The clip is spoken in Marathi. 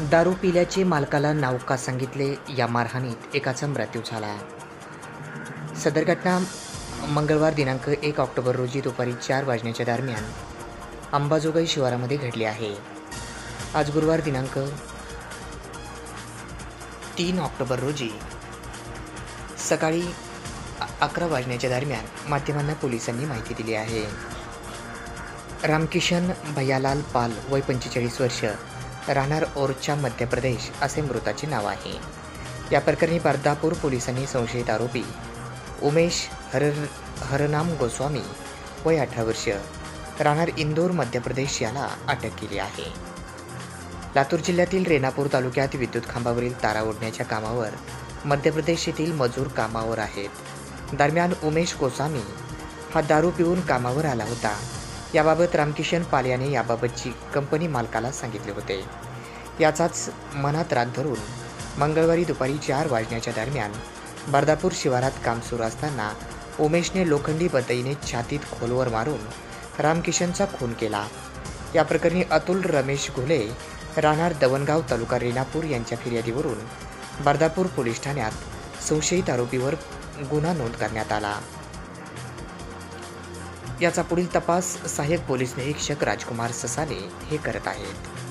दारू पिल्याचे मालकाला नाव का सांगितले या मारहाणीत एकाचा मृत्यू झाला. सदर घटना मंगळवार दिनांक एक ऑक्टोबर रोजी दुपारी चार वाजण्याच्या दरम्यान अंबाजोगाई शिवारामध्ये घडली आहे. आज गुरुवार दिनांक तीन ऑक्टोबर रोजी सकाळी अकरा वाजण्याच्या दरम्यान माध्यमांना पोलिसांनी माहिती दिली आहे. रामकिशन भैयालाल पाल वय पंचेचाळीस वर्ष राहणार ओरच्या मध्य प्रदेश असे मृताचे नाव आहे. या प्रकरणी बर्दापूर पोलिसांनी संशयित आरोपी उमेश हर हरनाम गोस्वामी वय अठरा वर्ष राहणार इंदोर मध्य प्रदेश याला अटक केली आहे. लातूर जिल्ह्यातील रेणापूर तालुक्यात विद्युत खांबावरील तारा ओढण्याच्या कामावर मध्य प्रदेश येथील मजूर कामावर आहेत. दरम्यान उमेश गोस्वामी हा दारू पिऊन कामावर आला होता. याबाबत रामकिशन पाल याने याबाबतची कंपनी मालकाला सांगितले होते. याचाच मनात राग धरून मंगळवारी दुपारी चार वाजण्याच्या दरम्यान बर्दापूर शिवारात काम सुरू असताना उमेशने लोखंडी बदईने छातीत खोलवर मारून रामकिशनचा खून केला. या प्रकरणी अतुल रमेश घुले राहणार दवणगाव तालुका रेणापूर यांच्या फिर्यादीवरून बर्दापूर पोलीस ठाण्यात संशयित आरोपीवर गुन्हा नोंद करण्यात आला. याचा पुढील तपास सहाय्यक पोलीस निरीक्षक राजकुमार ससाने हे करत आहेत.